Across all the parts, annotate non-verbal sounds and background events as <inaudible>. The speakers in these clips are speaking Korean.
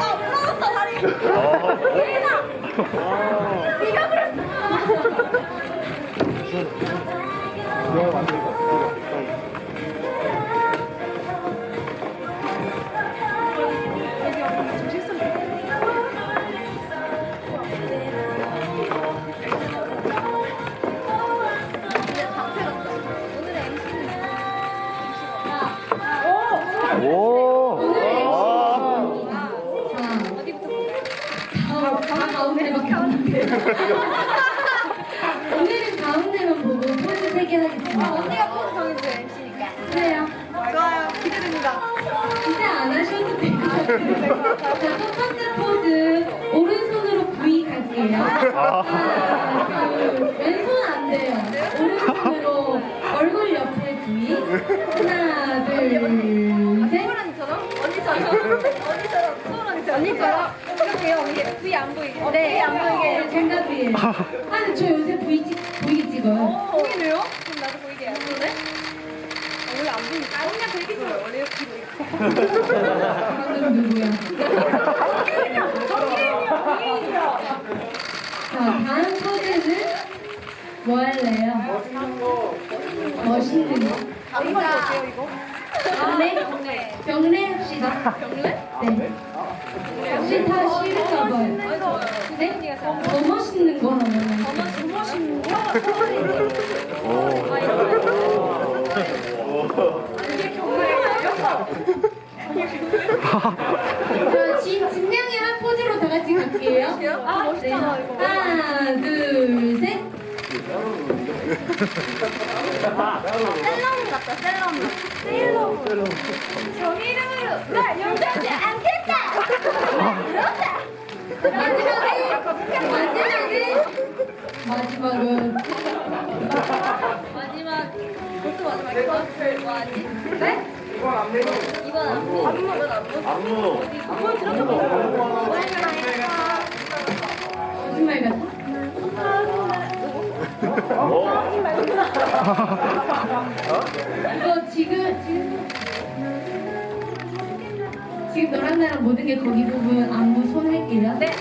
아, 부러졌어, 다리. 예인아. 네 아. 오늘은 가운데만 보고 포즈 3개 하겠습니다. 언니가 포즈 정해주세요, MC니까. 그래요. 좋아요. 기대됩니다. 기대 안 하셔도 될 것 같아요. 자, 첫 번째 포즈. 오른손으로 V 갈게요. 하나, 둘, 왼손 안 돼요. 오른손으로 얼굴 옆에 V. 하나, 둘, 셋. 소란이처럼? 언니처럼? 언니처럼? 소란이처럼? 언니처럼? 이렇게요, 언니. V 안 보이게. 네, V 안 보이게. 네, 정답이에요. 아니, 저 요새 V 찍, V 찍어요. 보이네요? 그럼 나도 보이게 해야 돼? 원래 안 보이니까. 언니가 되게 좋아요. 원래 이렇게 보이고. 방금 누구야? <laughs> 자, 다음 포즈는 뭐 할래요? 멋있는 거. 이거 어때요, 이거? 경례? 경례 합시다. 경례? 네. 혹시 다 싫은가 봐요. 네? 더 멋있는 거 하면. 더 멋있는 거? <laughs> 이게 경례예요? <laughs> 셀럽 같다, 셀럽. 셀럽. 정의름으로 날 용서하지 않겠다! 그렇다! 마지막은. 마지막, 벌써 마지막이야? 뭐하지? 네? 이건 안무. 이건 안무. 이건 안무. 안무. 안무 들어가 이거 지금, 지금. 지금 너랑 나랑 모든 게 거기 부분 안무 손 할게요. 네.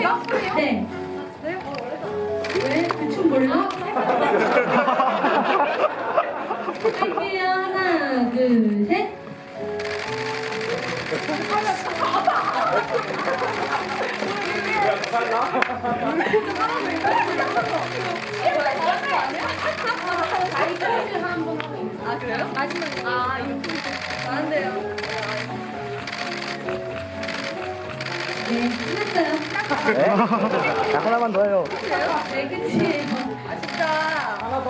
이거? 네. 왜? 그춤 몰라? <laughs> 마지막. 아, 이거. 나는데요. 네, 끝났어요. 네? 자, 하나만 더 해요. 네, 끝이에요. 아, 진짜.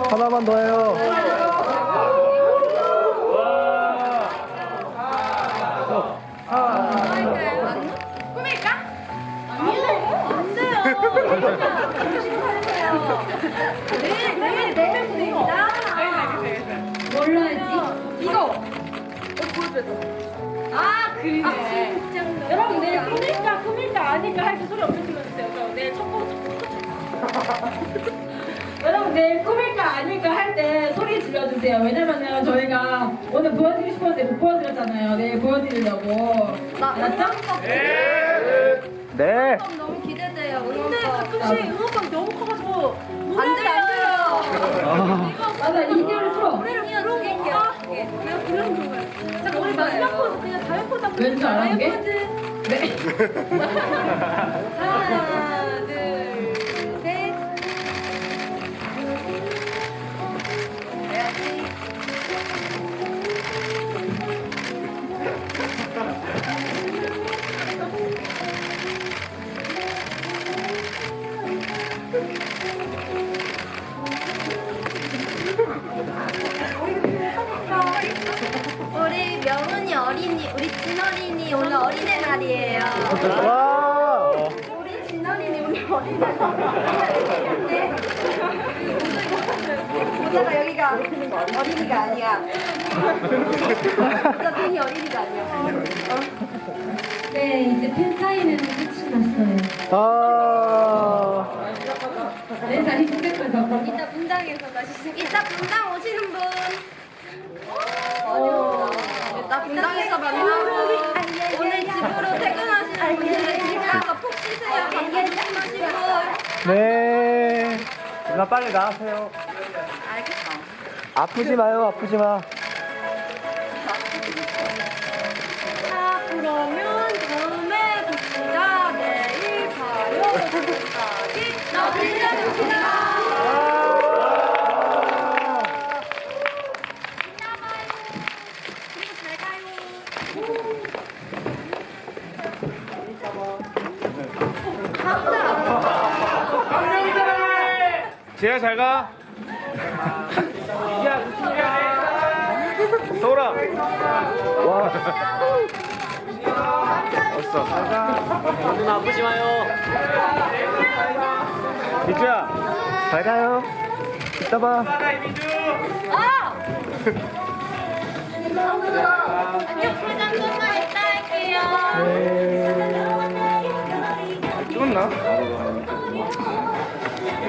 하나만 더 해요. 할까요? 안무? 꾸밀까? 아니요. 안 돼요. 내일, 내일, 내일 보내입니다. 뭘로 하지? 아, 그리네. 아, 진짜. 여러분 내일 꾸밀까 꾸밀까 아닐까 할때 소리 엄청 질러주세요. 저 내일 첫 번째 <laughs> 여러분 내일 꾸밀까 아닐까 할 때 소리 질러주세요. 왜냐면은 저희가 오늘 보여드리고 싶었는데 못 보여드렸잖아요. 내일 보여드리려고. 나 알았죠? 네. 너무 기대돼요. 근데 가끔씩 음악감 너무 커가지고 안 들려요. 맞아, 포즈 한번 왠줄? 포즈. 네. 날이에요. 와. 우리 진어린이 오늘 어린애 날인데 보다가 여기가 어린이가 아니야. 진짜 팬이 어린이가 아니야. 네, 이제 팬 사인회는 끝이 났어요. 아. 내 다리 생각해서. 이따 분당에서 다시 이따 분당 오시는 분온다. 이따 분당에서 만나고 네. 누나 빨리 나가세요. 알겠어. 아프지 마요, 아프지 마. 자, 그러면 다음에 봅시다. 내일 봐요. 지금까지 너블리였습니다. 그리고 잘 가요. 지 혜야 잘 가. 이야 소라. 와. 어딨어? 누나 아프지 마요. 미주야. 잘 가요. 이따 봐. 안녕, 포장 좀만 이따 할게요. 네. 찍었나?